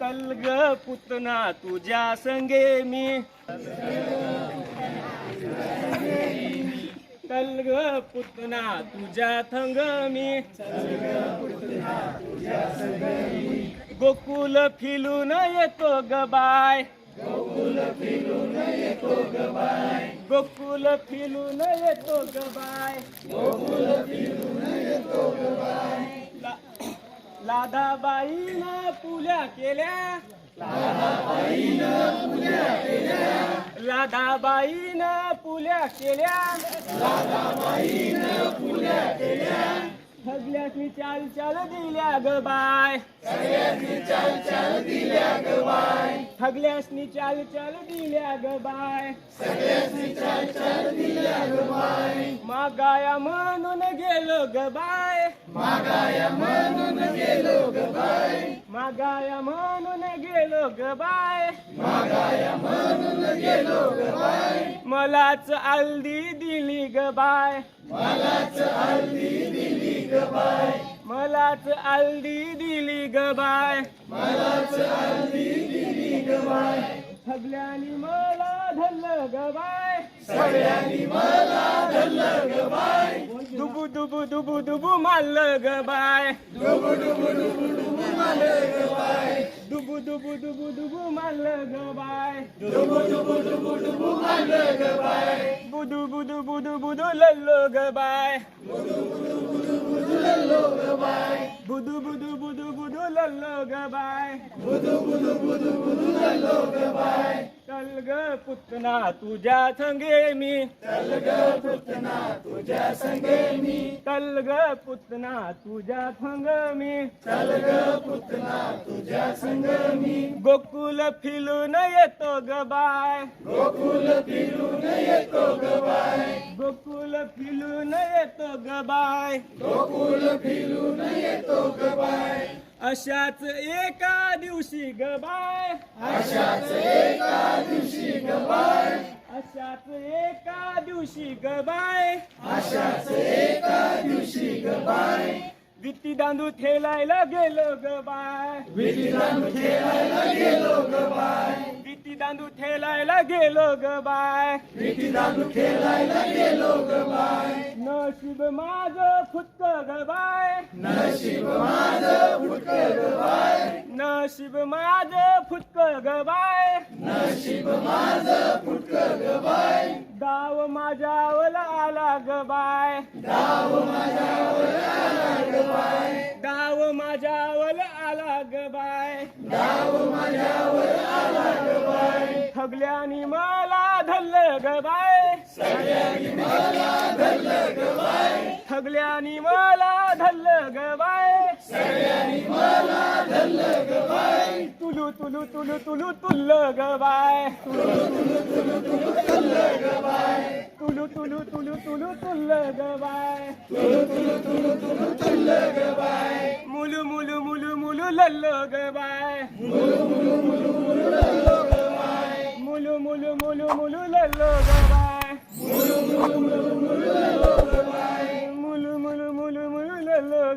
तलग पुतना तुझ्या संगे मी. तलग पुतना तुझ्या थंग मी. गोकुल फिलून येतो ग बाय. गोकुल फिलून येतो ग बाय. गोकुल फिलून येतो ग बाय ला- लादाबाईनं पुल्या केल्या. लादाबाईनं पुल्या केल्या. सगळ्याची चाल चाल दिल्या ग बाय. सगळ्यासनी चाल चाल दिल्या ग बाय. मागाया म्हणून गेलो ग बाय. मागाया म्हणून गेलो ग बाय. मागाया म्हणून गेलो ग बाय. मागाया म्हणून गेलो ग बाय. मलाच आलदी दिली ग बाय. मलाच आलदी दिली ग बाय. मलाच आलदी दिली ग बाय. सगळ्यांनी मला धरलं ग बाय. सगळ्यांनी मला धरलं ग बाय. दुबू दुबू दुबू दुबू मारलं ग बाय दुबू दुबू दुबू दुबू मारलं ग बाय दुबू दुबू दुबू दुबू मारलं ग बाय दुबू दुबू दुबू दुबू मारलं ग बाय बुदू बुदू बुदू बुदू लल्लो ग बाय बुदू बुदू बुदू बुदू बुदू लल्लो गबाय बुदू बुदू बुदू बुदू लल्लो ग चल ग पुतना तुझ्या संगे मी. चल ग पुतना तुझ्या संगे मी. चल ग पुतना तुझ्या संग मी चल ग पुतना तुझ्या संग मी गोकुल फिलून येतो ग बाय. गोकुल फिलून येतो ग बाय. गोकुल फिलून येतो ग बाय गोकुल फिलून येतो ग अशाच एका दिवशी ग बाय. अशाच एका दिवशी ग बाय. अशाच एका दिवशी ग बाय. अशाच एका दिवशी ग बाय. वित्ती दांडू ठेलायला गेलो ग बाय. वित्ती दांडू ठेलायला गेलो ग बाय. वित्ती दांडू ठेलायला गेलो ग बाय. वित्ती दांडू ठेलायला गेलो ग बाय. नशीब माझ फुटक ग बाय. नशीब माझ नशीब माझ फुटक ग बाय नशीब माझ फुटक ग बाय दाव माझ्यावर आला ग बाय दाव माझ्यावर आला ग बाय दाव माझ्यावर आला ग बाय दाव माझ्यावर आला ग बाय ठगल्यानी मला धरलं ग बाय सगळ्यांनी मला धरलं ग बाय ठगल्यानी मला धरलं ग बाय सगळ्यांनी मला धरलं ग बाय तुलू तुलू तुलू तुलू तुल्ल ग बाय तुलू तुलू तुलू तुलू तुल्ल ग बाय मुलू मुलू मुलू मुलू लल्लो ग बाय मुलू मुलू मुलू मुलू लल्लो ग बाय मुलू मुलू मुलू मुलू लल्लो ग बाय मुलू मुलू मुलू मुलू लल्लो ग